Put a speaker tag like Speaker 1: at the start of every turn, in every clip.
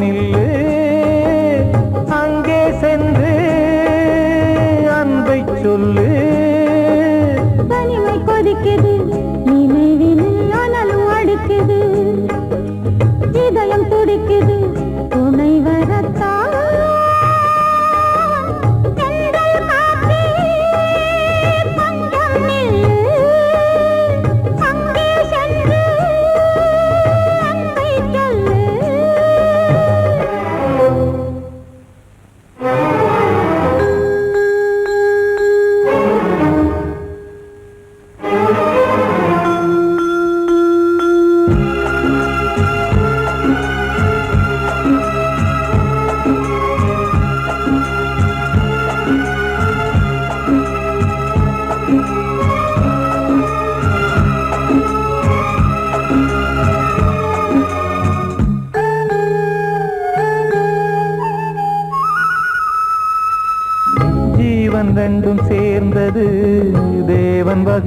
Speaker 1: நில்லு அங்கே சென்று அன்பை சொல்லு.
Speaker 2: தனிமை கொதிக்குது.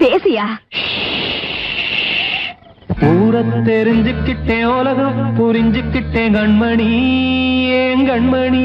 Speaker 3: பேசியா?
Speaker 4: ஊரை தெரிஞ்சுக்கிட்டே உலகம் புரிஞ்சுக்கிட்டே கண்மணி ஏன் கண்மணி?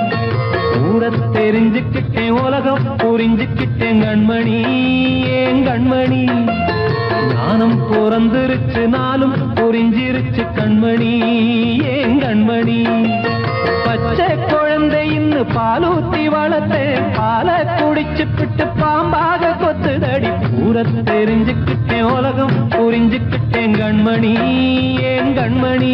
Speaker 4: ஊர தெரிஞ்சுக்கிட்டேன் உலகம் புரிஞ்சுக்கிட்டேன் கண்மணி ஏன் கண்மணி? ஞானம் பிறந்திருச்சு நாளும் புரிஞ்சிருச்சு கண்மணி ஏன் கண்மணி? பச்சை குழந்தை இன்னும் பாலூத்தி வளர்த்து பாலை குடிச்சு பிட்டு பாம்பாக கொத்துதடி. ஊர தெரிஞ்சுக்கிட்டேன் உலகம் புரிஞ்சுக்கிட்டேன் கண்மணி ஏன் கண்மணி?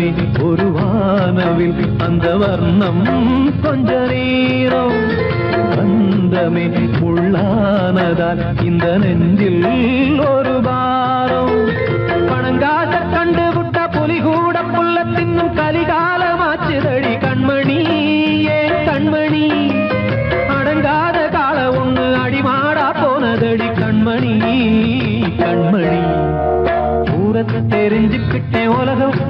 Speaker 4: சொந்தமே ஒரு வானவில் அந்த வர்ணம் கொஞ்ச நேரம். பந்தமே முள்ளானதால் இந்த நெஞ்சில் ஒரு பாரம். பணங்காச கண்டு விட்ட புலி கூட புள்ள தின்னும் கலிகாலமாச்சுதடி கண்மணி ஏன் கண்மணி. அடங்காத கால ஒண்ணு அடிமாடா போனதடி கண்மணி கண்மணி. தூரத்தை தெரிஞ்சுக்கிட்டேன் உலகம்.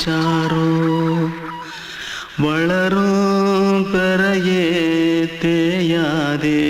Speaker 5: யாரடிச்சாரோ வளரும் பெறையே தேயாதே.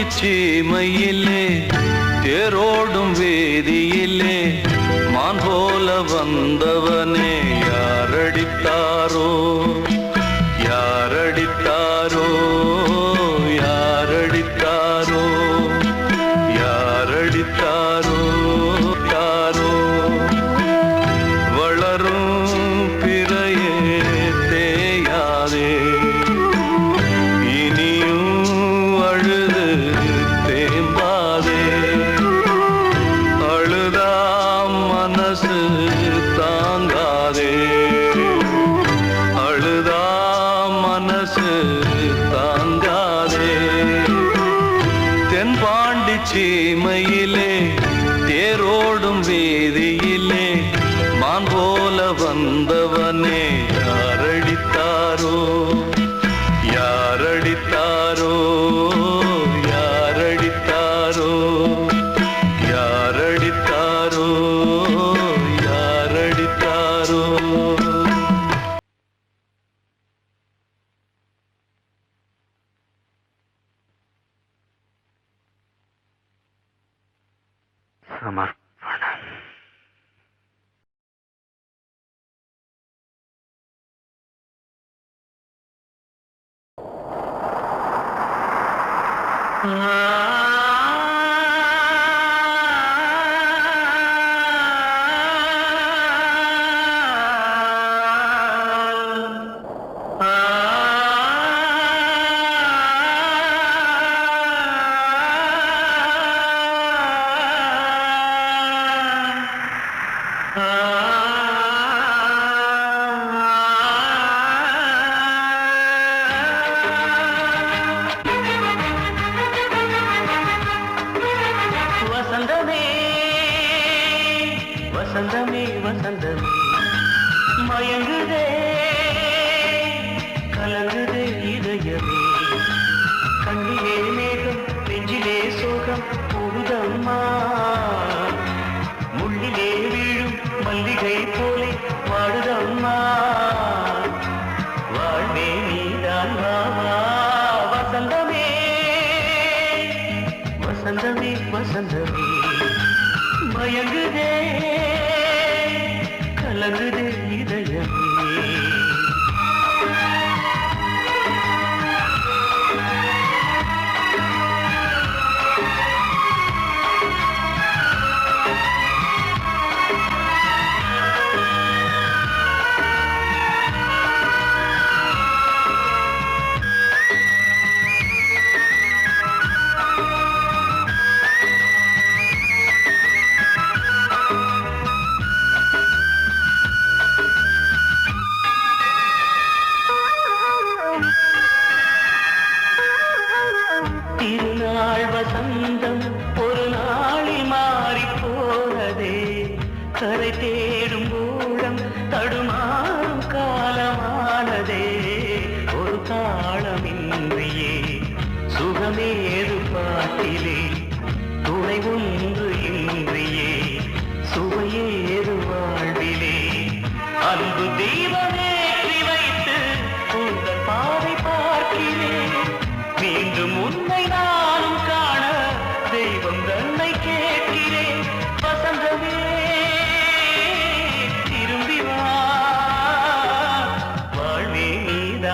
Speaker 5: மயிலே தேரோடும் வேதியிலே மான் போல வந்தவனே.
Speaker 6: está Ah.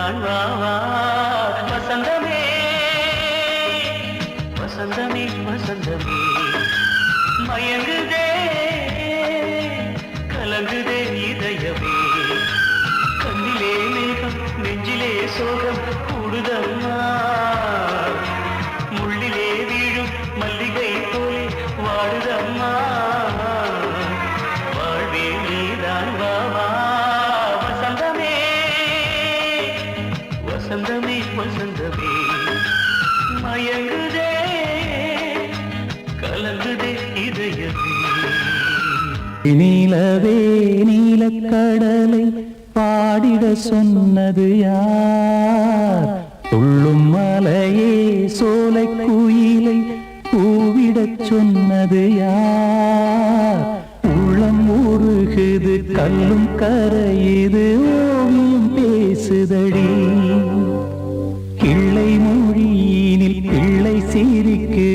Speaker 6: நான் வா வசந்தமே. வசந்தமே வசந்தமே. மயங்குதே
Speaker 1: நிலவே நீலக்கடலை பாடிட சொன்னது யார்? துள்ளும் மலையே சோலை குயிலை கூவிடச் சொன்னது யார்? உள்ளம் உருகுது கல்லும் கரையுது ஓவியம் பேசுதடி. கிள்ளை மொழியினில் பிள்ளை சிரிக்கு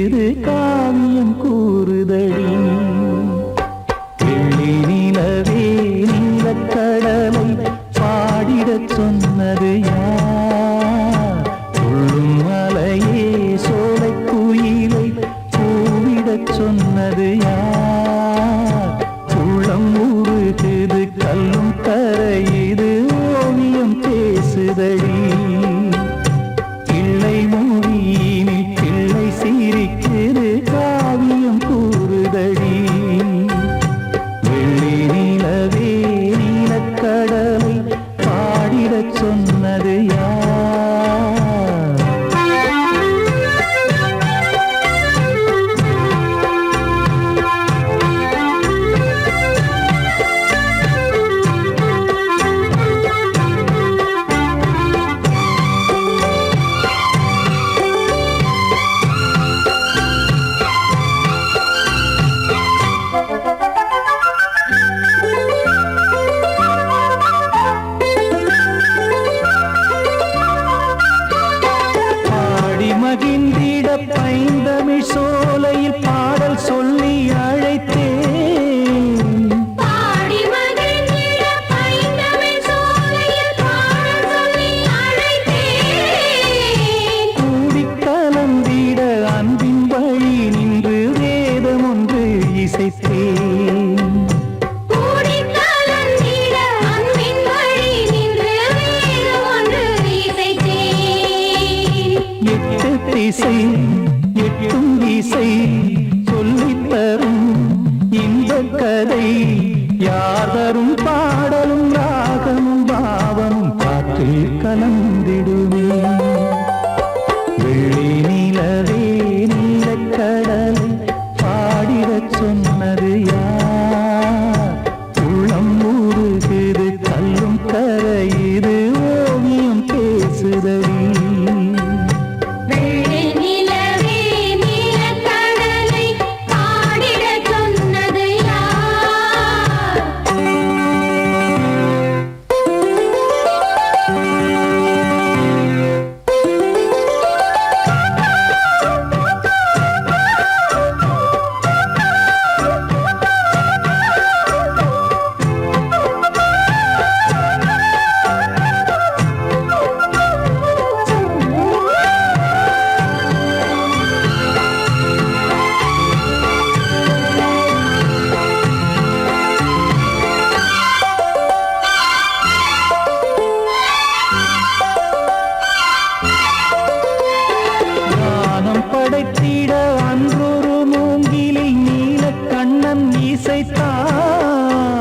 Speaker 1: இசைத்தான்.